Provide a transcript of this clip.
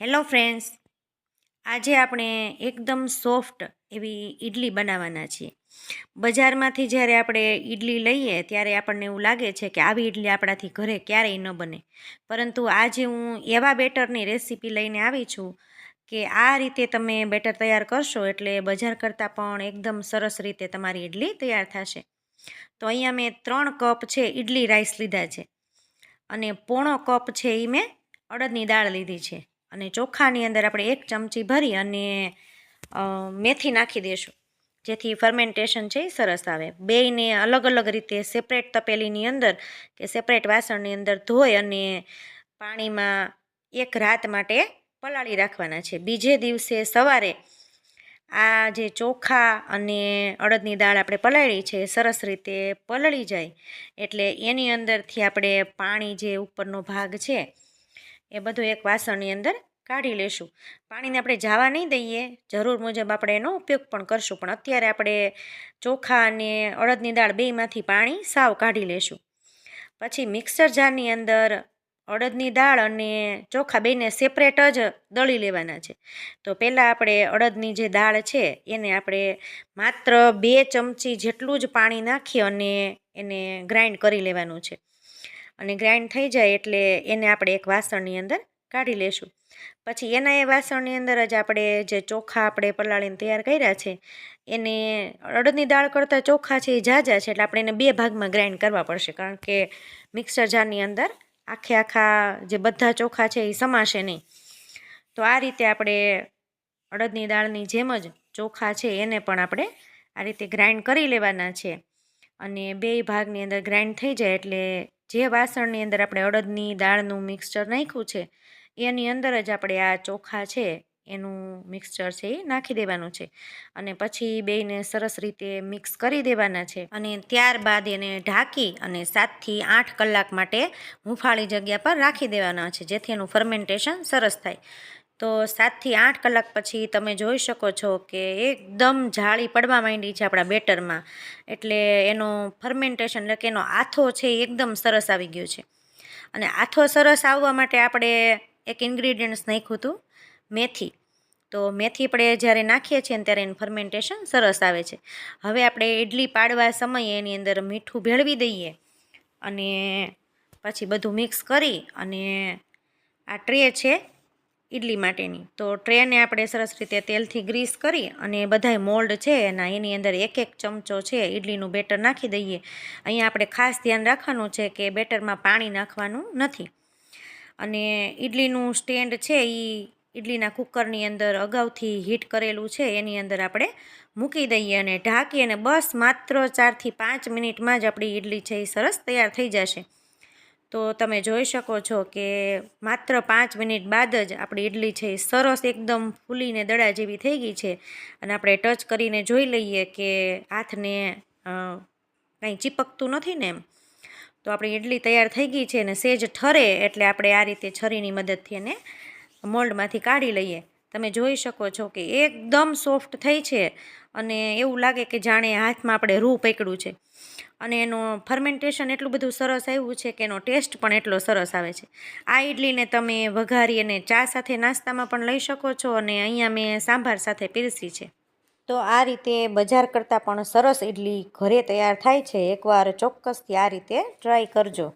Hello friends, આજે આપણે એકદમ સોફ્ટ એવી ઈડલી બનાવવાના છીએ. બજારમાંથી જ્યારે આપણે ઈડલી લઈએ ત્યારે આપણને એવું લાગે છે કે આવી ઈડલી આપણાથી ઘરે ક્યારેય ન બને. પરંતુ આજે હું એવા બેટરની રેસીપી લઈને આવી છું કે આ રીતે તમે બેટર તૈયાર કરશો એટલે બજાર કરતાં પણ એકદમ સરસ રીતે તમારી ઈડલી તૈયાર થશે. તો અહીંયા મેં ત્રણ કપ છે ઈડલી રાઈસ લીધા છે અને પોણો કપ છે એ મેં અડદની દાળ લીધી છે. અને ચોખાની અંદર આપણે એક ચમચી ભરી અને મેથી નાખી દઈશું. જેથી ફર્મેન્ટેશન છે એ સરસ આવે. બેયને અલગ અલગ રીતે સેપરેટ તપેલીની અંદર કે સેપરેટ વાસણની અંદર ધોઈ અને પાણીમાં એક રાત માટે પલાળી રાખવાના છે. બીજે દિવસે સવારે આ જે ચોખા અને અડદની દાળ આપણે પલાળી છે સરસ રીતે પલળી જાય. એટલે એની અંદરથી આપણે પાણી જે ઉપરનો ભાગ છે એ બધું એક વાસણની અંદર કાઢી લેશું. પાણીને આપણે જવા નહીં દઈએ. જરૂર મુજબ આપણે એનો ઉપયોગ પણ કરશું. પણ અત્યારે આપણે ચોખા અને અડદની દાળ બેયમાંથી પાણી સાવ કાઢી લેશું. પછી મિક્સર જારની અંદર અડદની દાળ અને ચોખા બેને સેપરેટ જ દળી લેવાના છે. તો પહેલાં આપણે અડદની જે દાળ છે, એને આપણે માત્ર બે ચમચી જેટલું જ પાણી નાખી અને એને ગ્રાઇન્ડ કરી લેવાનું છે. અને ગ્રાઇન્ડ થઈ જાય એટલે એને આપણે એક વાસણની અંદર કાઢી લેશું. પછી એના એ વાસણની અંદર જ આપણે જે ચોખા આપણે પલાળીને તૈયાર કર્યા છે, એને અડદની દાળ કરતાં ચોખા છે એ ઝાઝા છે એટલે આપણે એને બે ભાગમાં ગ્રાઇન્ડ કરવા પડશે. કારણ કે મિક્સર જારની અંદર આખે આખા જે બધા ચોખા છે એ સમાશે નહીં. તો આ રીતે આપણે અડદની દાળની જેમ જ ચોખા છે એને પણ આપણે આ રીતે ગ્રાઇન્ડ કરી લેવાના છે. અને બે ભાગની અંદર ગ્રાઇન્ડ થઈ જાય એટલે જે વાસણની અંદર આપણે અડદની દાળનું મિક્સચર નાખ્યું છે, એની અંદર જ આપણે આ ચોખા છે, એનું મિક્સચર છે એ નાખી દેવાનું છે. અને પછી બેયને સરસ રીતે મિક્સ કરી દેવાના છે. અને ત્યારબાદ એને ઢાંકી અને સાતથી આઠ કલાક માટે હુંફાળી જગ્યા પર રાખી દેવાના છે, જેથી એનું ફર્મેન્ટેશન સરસ થાય. તો સાતથી આઠ કલાક પછી તમે જોઈ શકો છો કે એકદમ જાળી પડવા માંડી છે આપણા બેટરમાં. એટલે એનો ફર્મેન્ટેશન એટલે કે એનો આથો છે એ એકદમ સરસ આવી ગયો છે. અને આથો સરસ આવવા માટે આપણે એક ઇન્ગ્રીડિયન્ટ્સ નાખ્યું હતું, મેથી. તો મેથી આપણે જ્યારે નાખીએ છીએ ત્યારે એનું ફર્મેન્ટેશન સરસ આવે છે. હવે આપણે ઇડલી પાડવા સમયે એની અંદર મીઠું ભેળવી દઈએ અને પછી બધું મિક્સ કરી અને આ ટ્રે છે ઇડલી માટેની. તો ટ્રેને આપણે સરસ રીતે તેલથી ગ્રીસ કરી અને બધાય મોલ્ડ છે એના એની અંદર એક એક ચમચો છે ઇડલીનું બેટર નાખી દઈએ. અહીંયા આપણે ખાસ ધ્યાન રાખવાનું છે કે બેટરમાં પાણી નાખવાનું નથી. અને ઇડલીનું સ્ટેન્ડ છે એ ઇડલીના કુકરની અંદર અગાઉથી હીટ કરેલું છે એની અંદર આપણે મૂકી દઈએ અને ઢાંકી અને બસ માત્ર ચારથી પાંચ મિનિટમાં જ આપણી ઇડલી છે એ સરસ તૈયાર થઈ જશે. તો તમે જોઈ શકો છો કે માત્ર પાંચ મિનિટ બાદ જ આપણી ઇડલી છે એ સરસ એકદમ ફૂલીને દડા જેવી થઈ ગઈ છે. અને આપણે ટચ કરીને જોઈ લઈએ કે હાથને કાંઈ ચીપકતું નથી ને એમ. તો આપણી ઇડલી તૈયાર થઈ ગઈ છે અને સેજ ઠરે એટલે આપણે આ રીતે છરીની મદદથી એને મોલ્ડમાંથી કાઢી લઈએ. તમે જોઈ શકો છો કે એકદમ સોફ્ટ થઈ છે અને એવું લાગે કે જાણે હાથમાં આપણે રૂ પકડ્યું છે. અને એનું ફર્મેન્ટેશન એટલું બધું સરસ આવ્યું છે કે એનો ટેસ્ટ પણ એટલો સરસ આવે છે. આ ઇડલીને તમે વઘારી અને ચા સાથે નાસ્તામાં પણ લઈ શકો છો અને અહીંયા મેં સાંભાર સાથે પીરસી છે. તો આ રીતે બજાર કરતાં પણ સરસ ઇડલી ઘરે તૈયાર થાય છે. એકવાર ચોક્કસથી આ રીતે ટ્રાય કરજો.